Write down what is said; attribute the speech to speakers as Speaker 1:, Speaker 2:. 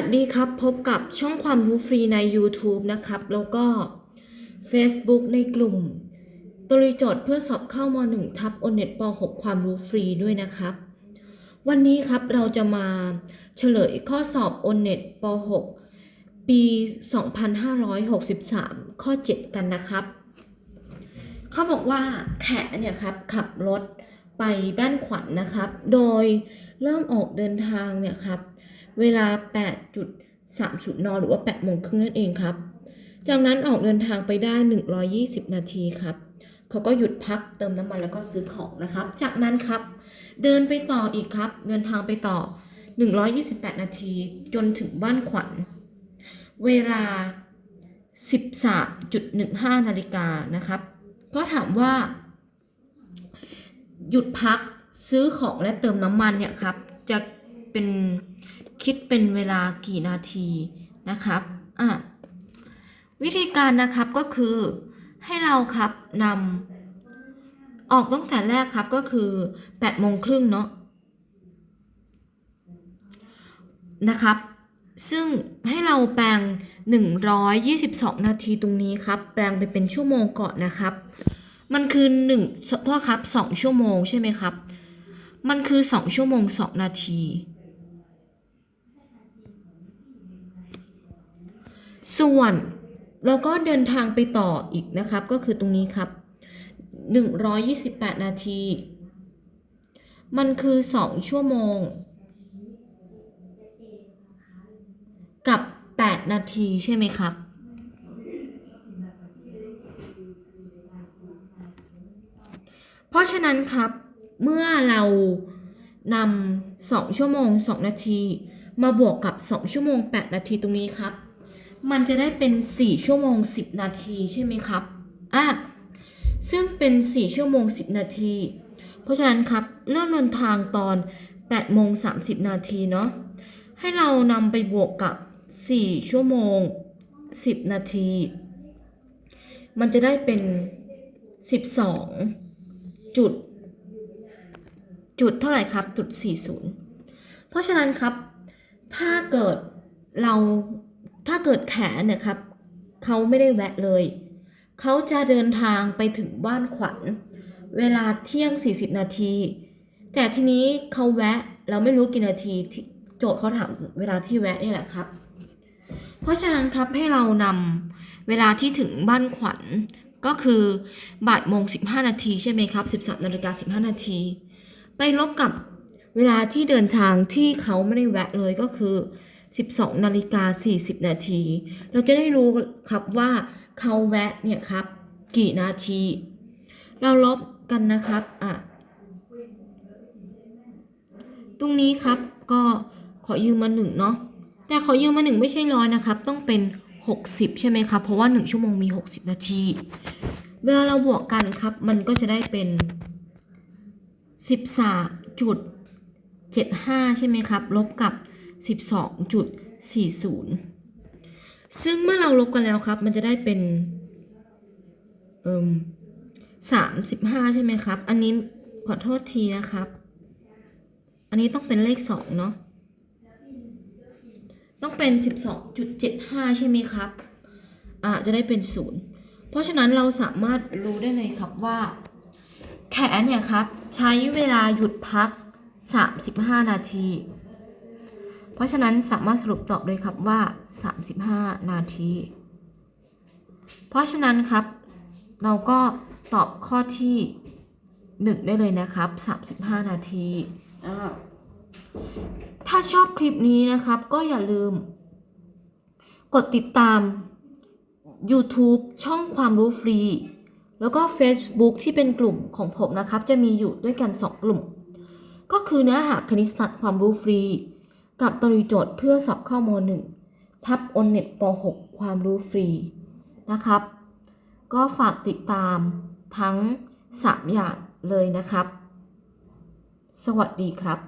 Speaker 1: วัสดีครับ พบกับช่องความรู้ฟรีใน YouTube นะครับ แล้วก็ Facebook ในกลุ่ม บริจดเพื่อสอบเข้าม1ทับ o n เน็ตป6ความรู้ฟรีด้วยนะครับ วันนี้ครับเราจะมาเฉลยข้อสอบ o n เน็ตป6ปี 2563 ข้อ 7 กันนะครับ เขาบอกว่าแขเนี่ยครับ ขับรถไปบ้านขวัญนนะครับ โดยเริ่มออกเดินทางเนี่ยครับ เวลา 8.30 น หรือว่า8โมงครึ่งนั่นเองครับ จากนั้นออกเดินทางไปได้ 120 นาทีครับเขาก็หยุดพักเติมน้ำมันแล้วก็ซื้อของนะครับ จากนั้นครับ เดินไปต่ออีกครับ เดินทางไปต่อ 128 นาทีจนถึงบ้านขวัญ เวลา 13.15 นาฬิกานะครับ ก็ถามว่า หยุดพักซื้อของและเติมน้ำมันเนี่ยครับ จะเป็น คิดเป็นเวลากี่นาทีนะครับอะวิธีการนะครับก็คือให้เราครับนำออกตั้งแต่แรกครับก็คือ8โมงครึ่งเนาะนะครับ ซึ่งให้เราแปลง 122 นาทีตรงนี้ครับ แปลงไปเป็นชั่วโมงก่อนนะครับ มันคือ1โทษครับ 2 ชั่วโมงใช่ไหมครับ มันคือ 2 ชั่วโมง 2 นาที ส่วนเราก็เดินทางไปต่ออีกนะครับ ก็คือตรงนี้ครับ 128 นาที มันคือ 2 ชั่วโมง กับ 8 นาทีใช่ไหมครับ เพราะฉะนั้นครับ เมื่อเรานำ2ชั่วโมง 2 นาที มาบวกกับ 2 ชั่วโมง 8 นาทีตรงนี้ครับ มันจะได้เป็น 4 ชั่วโมง 10 นาทีใช่ไหมครับอะซึ่งเป็น 4 ชั่วโมง 10 นาที เพราะฉะนั้นครับเริ่มเดินทางตอน8โมง30 นาทีเนาะให้เรานำไปบวกกับ 4 ชั่วโมง 10 นาที มันจะได้เป็น 12 จุด จุดเท่าไหร่ครับ จุด 40 เพราะฉะนั้นครับ ถ้าเกิดเรา ถ้าเกิดแขนเนี่ยครับ เขาไม่ได้แวะเลย เขาจะเดินทางไปถึงบ้านขวัญ เวลาเที่ยง 40 นาที แต่ทีนี้เขาแวะเราไม่รู้กี่นาทีที่โจทย์เขาถามเวลาที่แวะนี่แหละครับ เพราะฉะนั้นครับให้เรานำเวลาที่ถึงบ้านขวัญก็คือบ่ายโมง 15 นาทีใช่ไหมครับ 13นาฬิกา15 นาที ไปลบกับเวลาที่เดินทางที่เขาไม่ได้แวะเลยก็คือ 12นาฬิกา40 นาที เราจะได้รู้ครับว่าเขาแวะเนี่ยครับ กี่นาที เราลบกันนะครับอะตรงนี้ครับก็ขอยืมมาหนึ่งเนาะแต่ขอยืมมาหนึ่งไม่ใช่ร้อยนะครับ ต้องเป็น 60 ใช่ไหมครับ เพราะว่า 1 ชั่วโมงมี 60 นาที เวลาเราบวกกันครับ มันก็จะได้เป็น 13จุด75 ใช่ไหมครับ ลบกับ 12.40 ซึ่งเมื่อเราลบกันแล้วครับ มันจะได้เป็นเอ่ม35 ใช่ไหมครับ อันนี้ขอโทษทีนะครับ อันนี้ต้องเป็นเลข 2 เนาะ ต้องเป็น 12.75 ใช่ไหมครับ อ่า จะได้เป็น 0 เพราะฉะนั้นเราสามารถรู้ได้เลยครับว่า แขนเนี่ยครับ ใช้เวลาหยุดพัก 35 นาที เพราะฉะนั้นสามารถสรุปตอบเลยครับว่า 35 นาที เพราะฉะนั้นครับ เราก็ตอบข้อที่ 1 ได้เลยนะครับ 35 นาทีอ่าถ้าชอบคลิปนี้นะครับก็อย่าลืม กดติดตาม YouTube ช่องความรู้ฟรี แล้วก็ Facebook ที่เป็นกลุ่มของผมนะครับ จะมีอยู่ด้วยกัน 2 กลุ่ม ก็คือเนื้อหาคณิตศาสตร์ความรู้ฟรี กับตรีโจทย์เพื่อสอบข้อม 1 ทับ o n เน็ตป .6 ความรู้ฟรี นะครับ ก็ฝากติดตามทั้ง 3 อย่างเลยนะครับ สวัสดีครับ